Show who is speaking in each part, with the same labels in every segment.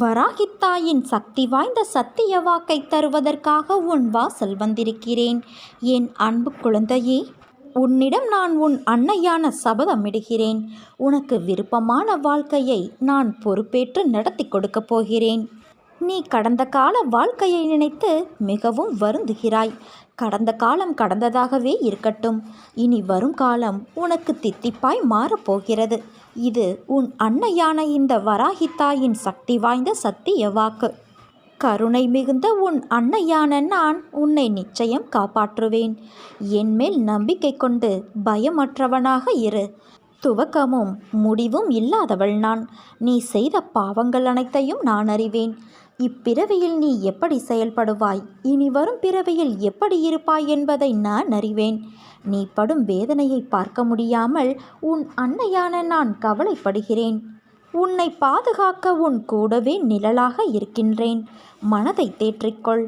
Speaker 1: வராகித்தாயின் சக்தி வாய்ந்த சத்திய வாக்கை தருவதற்காக உன் வாசல் வந்திருக்கிறேன். என் அன்பு குழந்தையே உன்னிடம் நான் உன் அன்னையான சபதமிடுகிறேன். உனக்கு விருப்பமான வாழ்க்கையை நான் பொறுப்பேற்று நடத்தி கொடுக்கப் போகிறேன். நீ கடந்த கால வாழ்க்கையை நினைத்து மிகவும் வருந்துகிறாய். கடந்த காலம் கடந்ததாகவே இருக்கட்டும். இனி வரும் காலம் உனக்கு தித்திப்பாய் மாறப்போகிறது. இது உன் அன்னையான இந்த வராகித்தாயின் சக்தி வாய்ந்த சத்திய வாக்கு. கருணை மிகுந்த உன் அன்னையான நான் உன்னை நிச்சயம் காப்பாற்றுவேன். என்மேல் நம்பிக்கை கொண்டு பயமற்றவனாக இரு. துவக்கமும் முடிவும் இல்லாதவள் நான். நீ செய்த பாவங்கள் அனைத்தையும் நான் அறிவேன். இப்பிறவியில் நீ எப்படி செயல்படுவாய்? இனி வரும் பிறவியில் எப்படி இருப்பாய் என்பதை நான் அறிவேன். நீ படும் வேதனையை பார்க்க முடியாமல் உன் அன்னையான நான் கவலைப்படுகிறேன். உன்னை பாதுகாக்க உன் கூடவே நிழலாக இருக்கின்றேன். மனதை தேற்றிக்கொள்.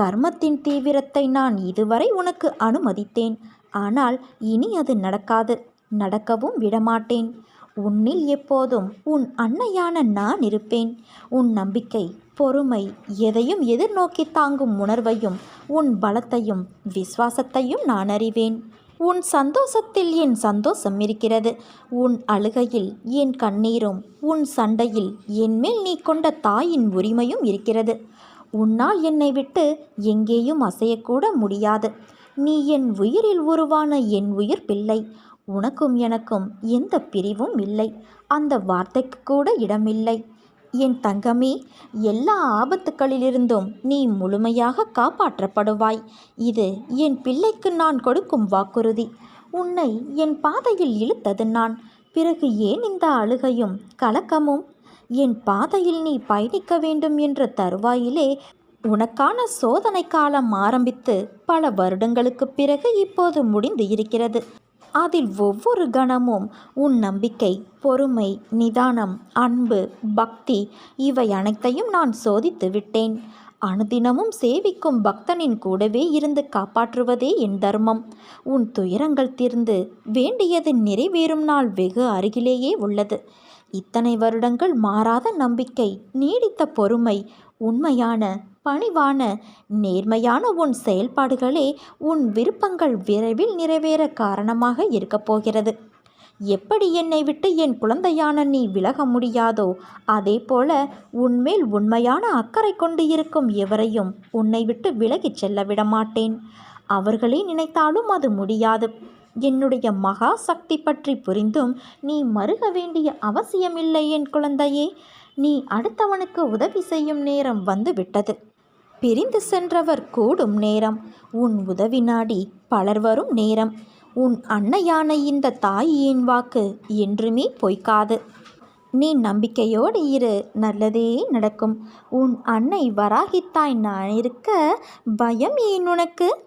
Speaker 1: கர்மத்தின் தீவிரத்தை நான் இதுவரை உனக்கு அனுமதித்தேன். ஆனால் இனி அது நடக்காது. நடக்கவும் விடமாட்டேன். உன்னில் எப்போதும் உன் அன்னையான நான் இருப்பேன். உன் நம்பிக்கை பொறுமை எதையும் எதிர்நோக்கி தாங்கும் உணர்வையும் உன் பலத்தையும் விசுவாசத்தையும் நான் அறிவேன். உன் சந்தோஷத்தில் என் சந்தோஷம் இருக்கிறது. உன் அழுகையில் என் கண்ணீரும் உன் சண்டையில் என்மேல் நீ கொண்ட தாயின் உரிமையும் இருக்கிறது. உன்னால் என்னை விட்டு எங்கேயும் அசையக்கூட முடியாது. நீ என் உயிரில் உருவான என் உயிர் பிள்ளை. உனக்கும் எனக்கும் எந்த பிரிவும் இல்லை. அந்த வார்த்தைக்கு கூட இடமில்லை. என் தங்கமே எல்லா ஆபத்துக்களிலிருந்தும் நீ முழுமையாக காப்பாற்றப்படுவாய். இது என் பிள்ளைக்கு நான் கொடுக்கும் வாக்குறுதி. உன்னை என் பாதையில் இழுத்தது நான். பிறகு ஏன் இந்த அழுகையும் கலக்கமும்? என் பாதையில் நீ பயணிக்க வேண்டும் என்ற தருவாயிலே உனக்கான சோதனை காலம் ஆரம்பித்து பல வருடங்களுக்குப் பிறகு இப்போது முடிந்து இருக்கிறது. அதில் ஒவ்வொரு கணமும் உன் நம்பிக்கை பொறுமை நிதானம் அன்பு பக்தி இவை அனைத்தையும் நான் சோதித்து விட்டேன். அனுதினமும் சேவிக்கும் பக்தனின் கூடவே இருந்து காப்பாற்றுவதே என் தர்மம். உன் துயரங்கள் தீர்ந்து வேண்டியது நிறைவேறும் நாள் வெகு அருகிலேயே உள்ளது. இத்தனை வருடங்கள் மாறாத நம்பிக்கை நீடித்த பொறுமை உண்மையான பணிவான நேர்மையான உன் செயல்பாடுகளே உன் விருப்பங்கள் விரைவில் நிறைவேற காரணமாக இருக்கப் போகிறது. எப்படி என்னை விட்டு என் குழந்தையான நீ விலக முடியாதோ அதே போல உன்மேல் உண்மையான அக்கறை கொண்டு இருக்கும் எவரையும் உன்னை விட்டு விலகிச் செல்ல விட மாட்டேன் அவர்களே நினைத்தாலும் அது முடியாது. என்னுடைய மகா சக்தி பற்றி புரிந்தும் நீ மருக வேண்டிய அவசியமில்லை என் குழந்தையே. நீ அடுத்தவனுக்கு உதவி செய்யும் நேரம் வந்து விட்டது பிரிந்து சென்றவர் கூடும் நேரம். உன் உதவி நாடி பலர் வரும் நேரம். உன் அன்னையான இந்த தாயின் வாக்கு என்றுமே பொய்க்காது. நீ நம்பிக்கையோடு இரு நல்லதே நடக்கும். உன் அன்னை வராகித்தாய் நான் இருக்க பயம் ஏன் உனக்கு?